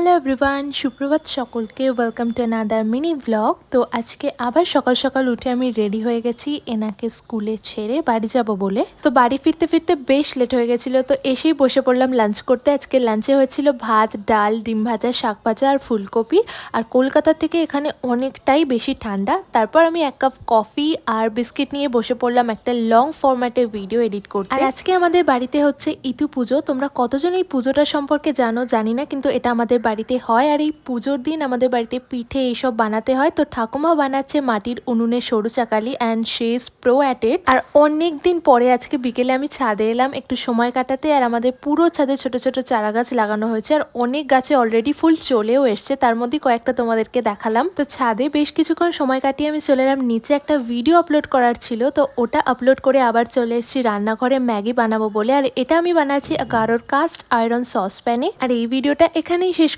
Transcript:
Hello everyone, সুপ্রভাত সকলকে। Welcome to another mini blog তো আজকে আবার সকাল সকাল উঠে আমি রেডি হয়ে গেছি এনাকে স্কুলে ছেড়ে বাড়ি যাব বলে। তো বাড়ি ফিরতে ফিরতে বেশ লেট হয়ে গেছিল। তো এসেই বসে পড়লাম লাঞ্চ করতে। আজকে লাঞ্চে হয়েছিল ভাত, ডাল, ডিম ভাজা, শাক ভাজা আর ফুলকপি। আর কলকাতা থেকে এখানে অনেকটাই বেশি ঠান্ডা। তারপর আমি এক কাপ কফি আর বিস্কিট নিয়ে বসে পড়লাম একটা লং ফরম্যাটের ভিডিও এডিট করতে। আর আজকে আমাদের বাড়িতে হচ্ছে ইতু পুজো। তোমরা কতজন এই পুজোটা সম্পর্কে জানো জানি না, কিন্তু এটা আমাদের বাড়িতে হয় আর এই পুজোর দিন আমাদের বাড়িতে পিঠে এইসব বানাতে হয়। তো ঠাকুমা বানাচ্ছে মাটির উনুনে সরু চাকালি and she is pro at it আর অনেক দিন পরে আজকে বিকেলে আমি ছাদে এলাম একটু সময় কাটাতে আর আমাদের পুরো ছাদে ছোট ছোট চারা গাছ লাগানো হয়েছে আর অনেক গাছে অলরেডি ফুল চলেও এসছে। তার মধ্যে কয়েকটা তোমাদেরকে দেখালাম। তো ছাদে বেশ কিছুক্ষণ সময় কাটিয়ে আমি চলে এলাম। নিচে একটা ভিডিও আপলোড করার ছিল। তো ওটা আপলোড করে আবার চলে এসেছি রান্নাঘরে ম্যাগি বানাবো বলে। আর এটা আমি বানাচ্ছি গারোর কাস্ট আয়রন সসপ্যানে আর এই ভিডিওটা এখানেই শেষ